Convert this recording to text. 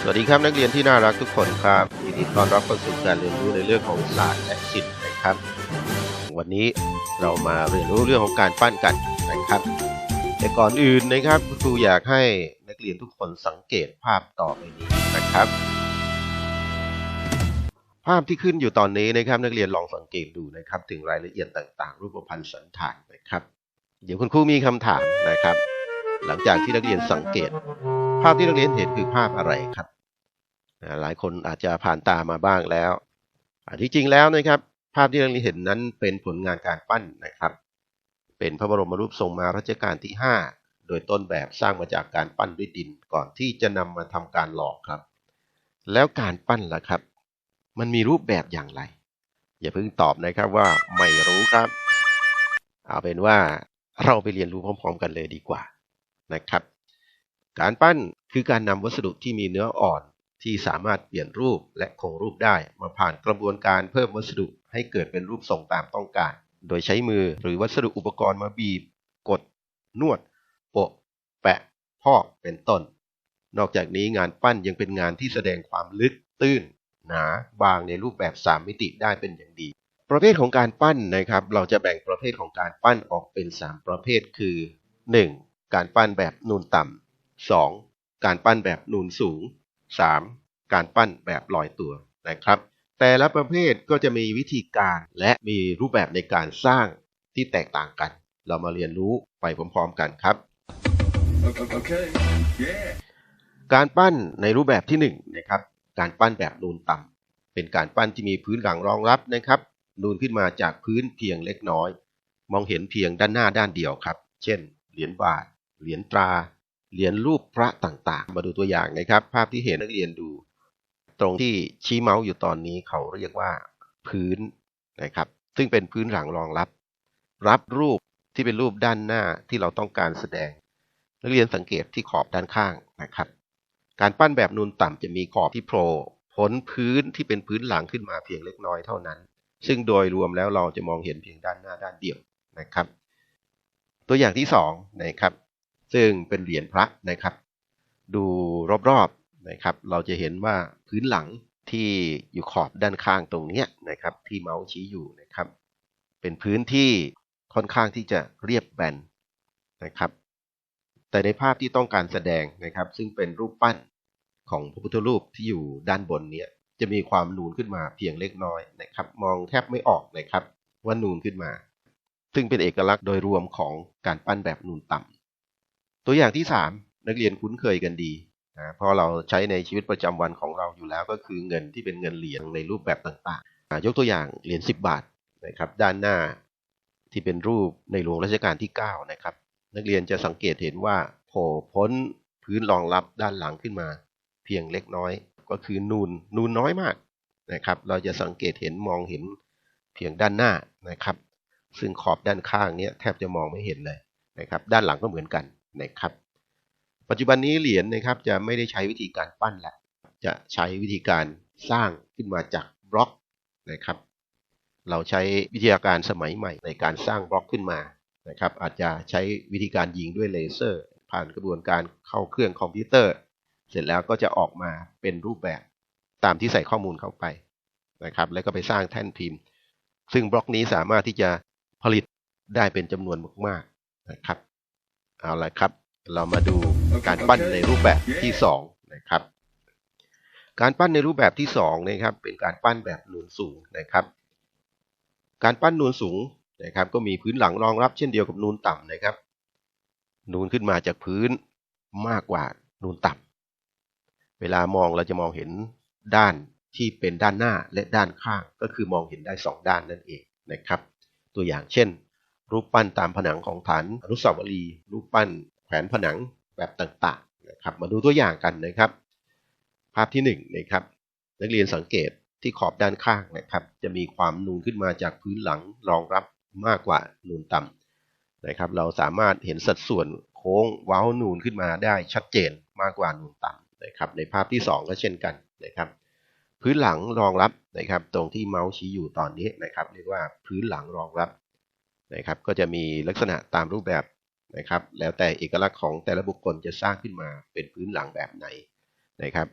สวัสดีครับนักเรียนที่น่ารักทุกคนครับยินดีต้อนรับเข้าสู่การเรียนรู้ในเรื่องของศาสตร์และศิลป์นะครับ วันนี้เรามาเรียนรู้เรื่องของการปั้นกันนะครับ แต่ก่อนอื่นนะครับครูอยากให้นักเรียนทุกคนสังเกตภาพต่อไปนี้นะครับ ภาพที่ขึ้นอยู่ตอนนี้นะครับ นักเรียนลองสังเกตดูนะครับ ถึงรายละเอียดต่าง ๆ รูปพรรณสันฐานนะครับ เดี๋ยวคุณครูมีคำถามนะครับ หลังจากที่นักเรียนสังเกต ภาพที่นักเรียนเห็นคือภาพอะไรครับ หลายคนอาจจะผ่านตามาบ้างแล้วที่จริงแล้วนะครับภาพที่นักเรียนเห็นนั้นเป็นผลงานการปั้นนะครับ เป็นพระบรมรูปทรงมารัชกาลที่ 5 โดยต้นแบบสร้างมาจากการปั้นด้วยดินก่อนที่จะนำมาทำการหลอกครับ แล้วการปั้นล่ะครับ มันมีรูปแบบอย่างไร อย่าเพิ่งตอบนะครับว่าไม่รู้ครับ เอาเป็นว่าเราไปเรียนรู้พร้อม ๆ กันเลยดีกว่านะครับ การปั้นคือการนำวัสดุที่มีเนื้ออ่อนที่สามารถเปลี่ยนรูปและคงรูปได้ มาผ่านกระบวนการเพิ่มวัสดุให้เกิดเป็นรูปทรงตามต้องการ โดยใช้มือหรือวัสดุอุปกรณ์มาบีบ กด นวด โปะ แปะ พอก เป็นต้น นอกจากนี้งานปั้นยังเป็นงานที่แสดงความลึก ตื้น หนา บางในรูปแบบ 3 มิติได้เป็นอย่างดี ประเภทของการปั้นนะครับ เราจะแบ่งประเภทของการปั้นออกเป็น 3 ประเภทคือ 1. การปั้นแบบนูนต่ำ 2. การปั้นแบบนูนสูง 3. การปั้นแบบลอยตัวนะครับ แต่ละประเภทก็จะมีวิธีการและมีรูปแบบในการสร้างที่แตกต่างกัน เรามาเรียนรู้ไปพร้อมๆกันครับ Okay. Yeah. การปั้นในรูปแบบที่1นงนะครับ การปั้นแบบนูนต่ำเป็นการปั้นที่มีพื้นหลังรองรับนะครับ นูนขึ้นมาจากพื้นเพียงเล็กน้อย มองเห็นเพียงด้านหน้าด้านเดียวครับ เช่น เหรียญบาท เหรียญตรา เหรียญรูปพระต่างๆ มาดูตัวอย่างนะครับ ภาพที่เห็นนักเรียนดู ตรงที่ชี้เมาส์อยู่ตอนนี้เขาเรียกว่าพื้นนะครับ ซึ่งเป็นพื้นหลังรองรับ รับรูปที่เป็นรูปด้านหน้าที่เราต้องการแสดง นักเรียนสังเกตที่ขอบด้านข้างนะครับ การปั้นแบบนูนต่ำจะมีขอบที่โผล่พ้นพื้นที่เป็นพื้นหลังขึ้นมาเพียงเล็กน้อยเท่านั้น ซึ่งโดยรวมแล้วเราจะมองเห็นเพียงด้านหน้าด้านเดียวนะครับ ตัวอย่างที่สองนะครับ ซึ่งเป็นเหรียญพระนะครับ ดูรอบๆนะครับ เราจะเห็นว่าพื้นหลังที่อยู่ขอบด้านข้างตรงนี้นะครับ ที่เมาส์ชี้อยู่นะครับ เป็นพื้นที่ค่อนข้างที่จะเรียบแบนนะครับ แต่ในภาพที่ต้องการแสดงนะครับ ซึ่งเป็นรูปปั้นของพระพุทธรูปที่อยู่ด้านบนเนี้ยจะมีความนูนขึ้นมาเพียงเล็กน้อยนะครับ มองแทบไม่ออกนะครับว่านูนขึ้นมา ซึ่งเป็นเอกลักษณ์โดยรวมของการปั้นแบบนูนต่ำ ตัวอย่างที่ 3 นักเรียนคุ้นเคยกันดีนะพราะเราใช้ในชีวิตประจำวันของเราอยู่แล้วก็คือเงินที่เป็นเงินเหรียญในรูปแบบต่างๆ ยกตัวอย่างเหรียญ10 บาทนะครับด้านหน้าที่เป็นรูปในหลวงรัชกาลที่9นะครับนักเรียนจะสังเกตเห็นว่าโผล่พ้นพื้นรองรับด้านหลังขึ้นมา เพียงเล็กน้อย ก็คือนูนนูนน้อยมากนะครับ เราจะสังเกตเห็นมองเห็นเพียงด้านหน้านะครับ ซึ่งขอบด้านข้างนี้แทบจะมองไม่เห็นเลยนะครับ ด้านหลังก็เหมือนกัน นะครับ ปัจจุบันนี้เหรียญนะครับจะไม่ได้ใช้วิธีการปั้นและจะใช้วิธีการสร้างขึ้นมาจากบล็อกนะครับ เราใช้วิทยาการสมัยใหม่ในการสร้างบล็อกขึ้นมานะครับ อาจจะใช้วิธีการยิงด้วยเลเซอร์ ผ่านกระบวนการเข้าเครื่องคอมพิวเตอร์ เสร็จแล้วก็จะออกมาเป็นรูปแบบตามที่ใส่ข้อมูลเข้าไปนะครับ แล้วก็ไปสร้างแท่นพิมพ์ ซึ่งบล็อกนี้สามารถที่จะผลิตได้เป็นจำนวนมากๆนะครับ เอาละครับ เรามาดูการปั้นในรูปแบบที่สองนะครับ การปั้นในรูปแบบที่สองนะครับ เป็นการปั้นแบบนูนสูงนะครับ การปั้นนูนสูงนะครับ ก็มีพื้นหลังรองรับเช่นเดียวกับนูนต่ำนะครับ นูนขึ้นมาจากพื้นมากกว่านูนต่ำเวลามองเราจะมองเห็นด้านที่เป็นด้านหน้าและด้านข้างก็คือมองเห็นได้สองด้านนั่นเองนะครับ ตัวอย่างเช่น รูปปั้นตามผนังของฐานอนุสาวรีย์รูปปั้นแขวนผนังแบบต่างๆนะครับมาดูตัวอย่างกันนะครับ ภาพที่หนึ่งนะครับนักเรียนสังเกตที่ขอบด้านข้างนะครับ จะมีความนูนขึ้นมาจากพื้นหลังรองรับมากกว่านูนต่ำนะครับ เราสามารถเห็นสัดส่วนโค้งเว้านูนขึ้นมาได้ชัดเจนมากกว่านูนต่ำนะครับ ในภาพที่สองก็เช่นกันนะครับ พื้นหลังรองรับนะครับ ตรงที่เมาส์ชี้อยู่ตอนนี้นะครับ เรียกว่าพื้นหลังรองรับ นะครับ ก็จะมีลักษณะตามรูปแบบนะครับ แล้วแต่เอกลักษณ์ของแต่ละบุคคลจะสร้างขึ้นมาเป็นพื้นหลังแบบไหนนะครับ